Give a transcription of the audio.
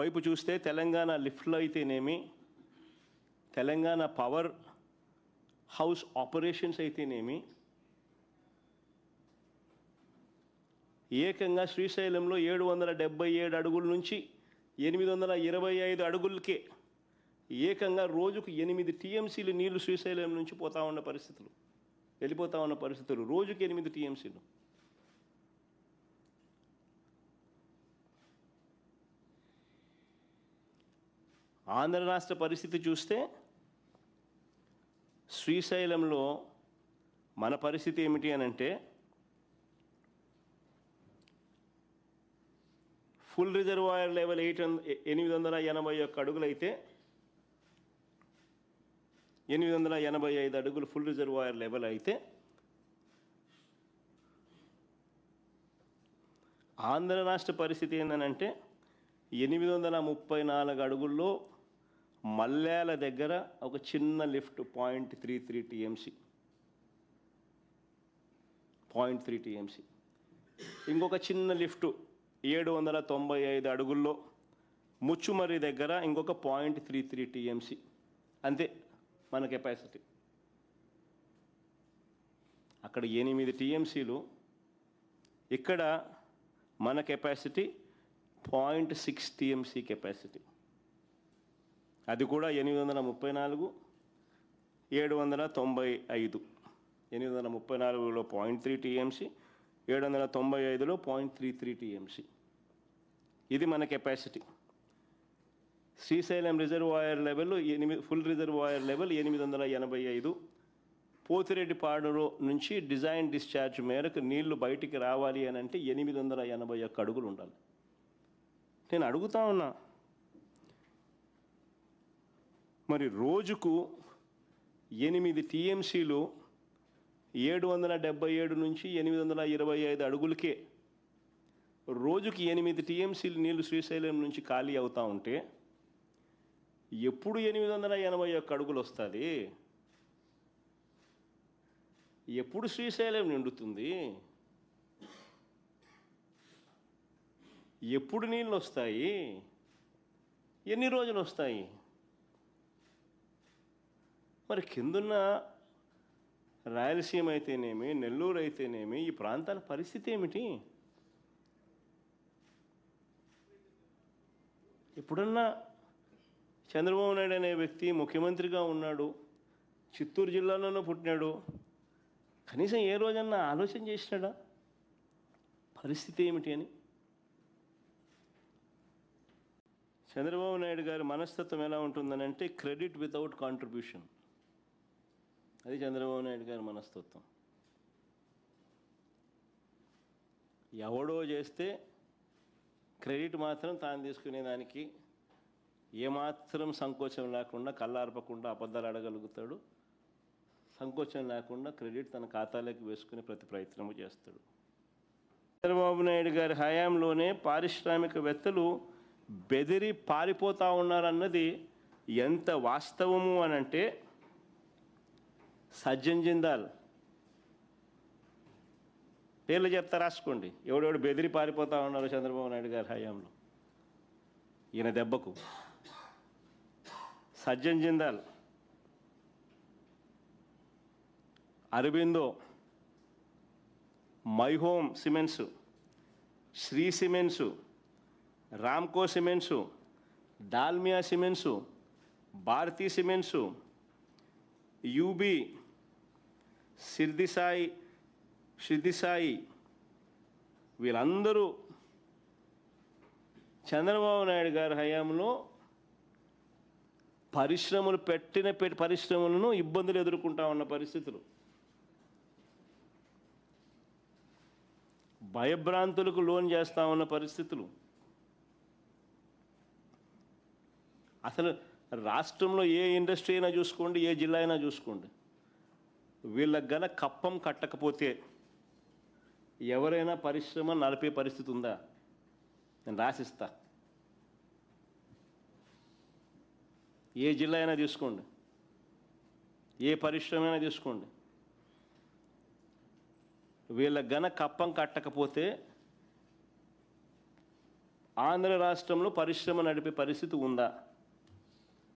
ఒకవైపు చూస్తే తెలంగాణ లిఫ్ట్లో అయితేనేమి తెలంగాణ పవర్ హౌస్ ఆపరేషన్స్ అయితేనేమి ఏకంగా శ్రీశైలంలో ఏడు వందల డెబ్బై ఏడు అడుగుల నుంచి ఎనిమిది వందల ఇరవై ఐదు అడుగులకే ఏకంగా రోజుకు ఎనిమిది టీఎంసీలు నీళ్ళు శ్రీశైలం నుంచి పోతా ఉన్న పరిస్థితులు వెళ్ళిపోతా ఉన్న పరిస్థితులు. రోజుకి ఎనిమిది టీఎంసీలు. ఆంధ్ర రాష్ట్ర పరిస్థితి చూస్తే శ్రీశైలంలో మన పరిస్థితి ఏమిటి అని అంటే ఫుల్ రిజర్వాయర్ లెవెల్ ఎయిట్ ఎనిమిది వందల ఎనభై ఒక్క అడుగులైతే ఎనిమిది వందల ఎనభై ఐదు అడుగులు ఫుల్ రిజర్వాయర్ లెవెల్ అయితే ఆంధ్ర రాష్ట్ర పరిస్థితి ఏంటంటే ఎనిమిది వందల ముప్పై నాలుగు అడుగుల్లో మల్లేల దగ్గర ఒక చిన్న lift point three three TMC. Point three TMC. ఇంకొక చిన్న లిఫ్ట్ ఏడు వందల తొంభై ఐదు అడుగుల్లో ముచ్చుమర్రి దగ్గర ఇంకొక పాయింట్ త్రీ త్రీ టీఎంసీ. అంతే మన కెపాసిటీ. అక్కడ ఎనిమిది టీఎంసీలు. ఇక్కడ మన capacity point six TMC capacity. అది కూడా ఎనిమిది వందల ముప్పై నాలుగు ఏడు వందల తొంభై ఐదు. ఎనిమిది వందల ముప్పై నాలుగులో పాయింట్ త్రీ టీఎంసీ ఏడు వందల తొంభై ఐదులో పాయింట్ త్రీ త్రీ టీఎంసీ. ఇది మన కెపాసిటీ. శ్రీశైలం రిజర్వాయర్ లెవెల్ ఎనిమిది ఫుల్ రిజర్వాయర్ లెవెల్ ఎనిమిది వందల ఎనభై ఐదు. పోతిరెడ్డిపాడులో నుంచి డిజైన్ డిశ్చార్జ్ మేరకు నీళ్ళు బయటికి రావాలి అని అంటే ఎనిమిది వందల ఎనభై ఒక్క అడుగులు ఉండాలి. నేను అడుగుతా ఉన్నా మరి రోజుకు ఎనిమిది టీఎంసీలు ఏడు వందల డెబ్బై ఏడు నుంచి ఎనిమిది వందల ఇరవై ఐదు అడుగులకే రోజుకి ఎనిమిది టీఎంసీలు నీళ్ళు శ్రీశైలం నుంచి ఖాళీ అవుతూ ఉంటే ఎప్పుడు ఎనిమిది వందల ఎనభై ఒక్క అడుగులు వస్తుంది? ఎప్పుడు శ్రీశైలం నిండుతుంది? ఎప్పుడు నీళ్ళు వస్తాయి? ఎన్ని రోజులు వస్తాయి? మరి కిందున్న రాయలసీమ అయితేనేమి నెల్లూరు అయితేనేమి ఈ ప్రాంతాల పరిస్థితి ఏమిటి? ఎప్పుడన్నా చంద్రబాబు నాయుడు అనే వ్యక్తి ముఖ్యమంత్రిగా ఉన్నాడు చిత్తూరు జిల్లాలోనూ పుట్టినాడు కనీసం ఏ రోజన్నా ఆలోచన చేసినాడా? పరిస్థితి ఏమిటి అని? చంద్రబాబు నాయుడు గారి మనస్తత్వం ఎలా ఉంటుందని అంటే క్రెడిట్ వితౌట్ కాంట్రిబ్యూషన్. అది చంద్రబాబు నాయుడు గారి మనస్తత్వం. ఎవడో చేస్తే క్రెడిట్ మాత్రం తాను తీసుకునేదానికి ఏమాత్రం సంకోచం లేకుండా కళ్ళార్పకుండా అబద్ధాలు అడగలుగుతాడు సంకోచం లేకుండా క్రెడిట్ తన ఖాతాలోకి వేసుకునే ప్రతి ప్రయత్నము చేస్తాడు. చంద్రబాబు నాయుడు గారి హయాంలోనే పారిశ్రామికవేత్తలు బెదిరి పారిపోతా ఉన్నారన్నది ఎంత వాస్తవము అనంటే సజ్జన్ జిందాల్. పేర్లు చెప్తా రాసుకోండి. ఎవడెవడు బెదిరి పారిపోతా ఉన్నారు చంద్రబాబు నాయుడు గారి హయాంలో. ఈయన దెబ్బకు. Sajjan Jindal. Aurobindo. My Home Cements. Shree Cements. Ramco Cements. Dalmia Cements. Bharathi Cements. UB. Siddhisai Siddhisai. వీళ్ళందరూ చంద్రబాబు నాయుడు గారి హయాంలో పరిశ్రమలు పెట్టిన పరిశ్రమలను ఇబ్బందులు ఎదుర్కొంటా ఉన్న పరిస్థితులు. భయభ్రాంతులకు లోన్ చేస్తా ఉన్న పరిస్థితులు. అసలు రాష్ట్రంలో ఏ ఇండస్ట్రీ అయినా చూసుకోండి ఏ జిల్లా అయినా చూసుకోండి. వీళ్ళకి గన కప్పం కట్టకపోతే ఎవరైనా పరిశ్రమ నడిపే పరిస్థితి ఉందా? నేను రాసిస్తా. ఏ జిల్లా అయినా తీసుకోండి. ఏ పరిశ్రమ అయినా తీసుకోండి. వీళ్ళ గన కప్పం కట్టకపోతే ఆంధ్ర రాష్ట్రంలో పరిశ్రమ నడిపే పరిస్థితి ఉందా?